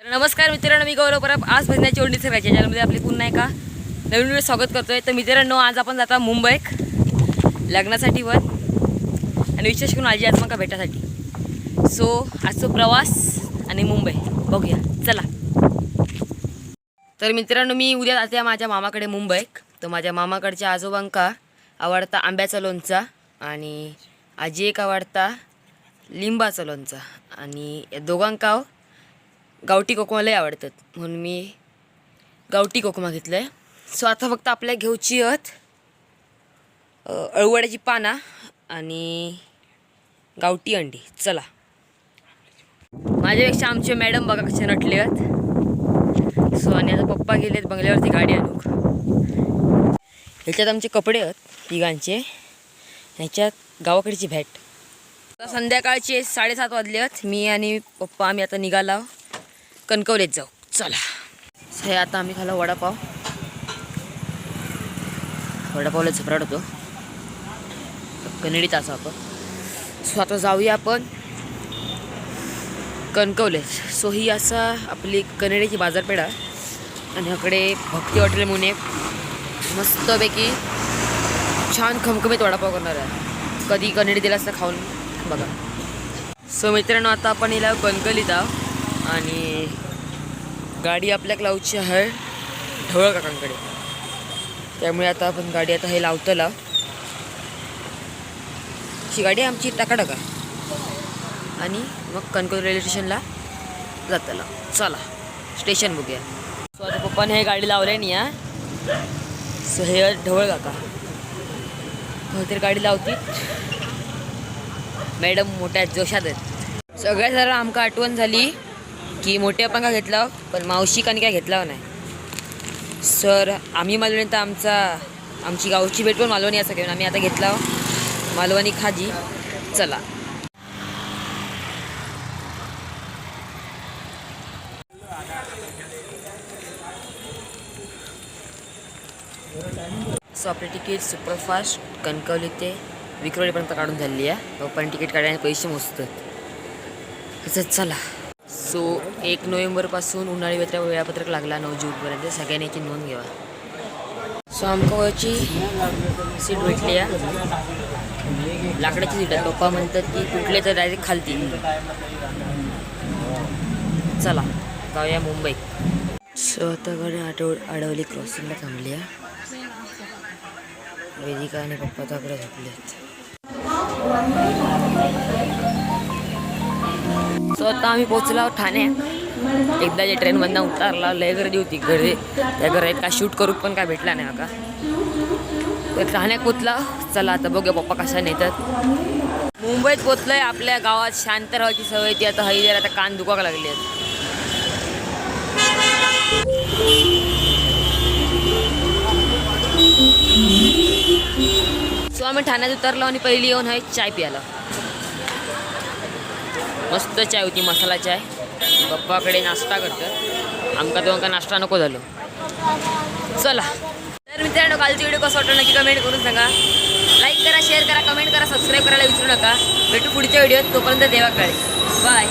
तर नमस्कार मित्रांनो मी गौरव परब. आज भजनाची ओढणी सगळ्याच्या चॅनलमध्ये आपले पुन्हा एका नवीन व्हिडिओ स्वागत करतोय. तर मित्रांनो आज आपण जाता मुंबईत लग्नासाठी वर आणि विशेष करून आजी आत्मका भेटासाठी. सो आजचा प्रवास आणि मुंबई. बघूया. चला. तर मित्रांनो मी उद्या जाते माझ्या मामाकडे मुंबईत तर माझ्या मामाकडच्या आजोबांका आवडता आंब्याचा लोणचा आणि आजी एक आवडता लिंबाचा लोणचा. आणि या दोघांका गावठी कोकमा लय आवडतात. म्हणून मी गावठी कोकमा घेतलं आहे सो आता फक्त आपल्या घेऊची आहेत अळवड्याची पाना आणि गावठी अंडी. चला. माझ्यापेक्षा आमचे मॅडम बघा कसे नटले आहेत. सो आणि आता पप्पा गेलेत बंगल्यावरती गाडी आणूक ह्याच्यात आमचे कपडे आहेत तिघांचे. ह्याच्यात गावाकडची भॅट. संध्याकाळचे साडेसात वाजले आहेत. मी आणि पप्पा आम्ही आता निघाला कणकवलीत जाऊ. चला. हे आता आम्ही खाला वडापाव. वडापावला झपराट होतो. कनेडीत असं आपण. सो आता जाऊया आपण कणकवले सो ही असा आपली कनेडीची बाजारपेठ आहे. आणि ह्याकडे भक्ती हॉटेल म्हणून एक मस्तपैकी छान खमखमीत वडापाव करणार आहे. कधी कनेडी दिला असता खाऊन बघा. सो मित्रांनो आता आपण हिला कणकवलीत आहोत आणि गाडी आपल्या लावची आहे ढवळ काकांकडे. त्यामुळे आता आपण गाडी आता हे लावतला. ही गाडी आमची टाकाटाका. आणि मग कणकवली रेल्वे स्टेशनला जाताला. चला स्टेशन बघूया. सो आता पप्पाने हे गाडी लावले नाही या सो हे ढवळ काका. तर गाडी लावती. मॅडम मोठ्या जोशात आहेत. सगळ्या जरा आमका आठवण झाली. की मोठे आपण का घेतला पण मावशी कानी काय घेतला नाही. सर आम्ही मालवणी तर आमचा आमची गावची भेट पण मालवणी असं घेऊन आम्ही आता घेतला मालवणी खाजी. चला. सो आपली तिकीट सुपरफास्ट कणकवली ते विक्रोळीपर्यंत काढून झालेली आहे. पण तिकीट काढल्याने पैसे मोजतात तसंच चला. सो एक नोव्हेंबरपासून उन्हाळी वेत्रा वेळापत्रक लागला नऊ जूनपर्यंत. सगळ्यांनी याची नोंद घ्यावा. सो आमकाची सीट भेटली आहे लाकडाची सीट आहे. पप्पा म्हणतात की कुठले तर डायरेक्ट खालती. चला जाऊया मुंबई. सो आता गाडी आठव अडवली क्रॉसिंगला थांबली आहे वेदिका आणि पप्पा ताकडे झोपले आहेत. सो आता आम्ही पोचलो ठाण्यात एकदा जे ट्रेनमधनं उतारला लय गर्दी होती गर्दी. त्या घरात का शूट करू पण काय भेटला नाही का. तर ठाण्यात पोचला चला आता बघूया पप्पा कशा नेतात. मुंबईत पोचलोय आपल्या गावात. शांत राहायची सवय ती. आता हळी आता कान दुखावं लागली आहेत. सो आम्ही ठाण्यात उतरलो आणि पहिली येऊन आहे चाय प्यायला. मस्त चाय होती मसाला चाय. पप्पाकडे नाश्ता करतात आमका दोघांका नाश्ता नको झालो. चला. तर मित्रांनो कालची व्हिडिओ कसं वाटलं नक्की कमेंट करून सांगा. लाईक करा शेअर करा कमेंट करा सबस्क्राईब करायला विसरू नका. भेटू पुढच्या व्हिडिओत तोपर्यंत देवा काळे. बाय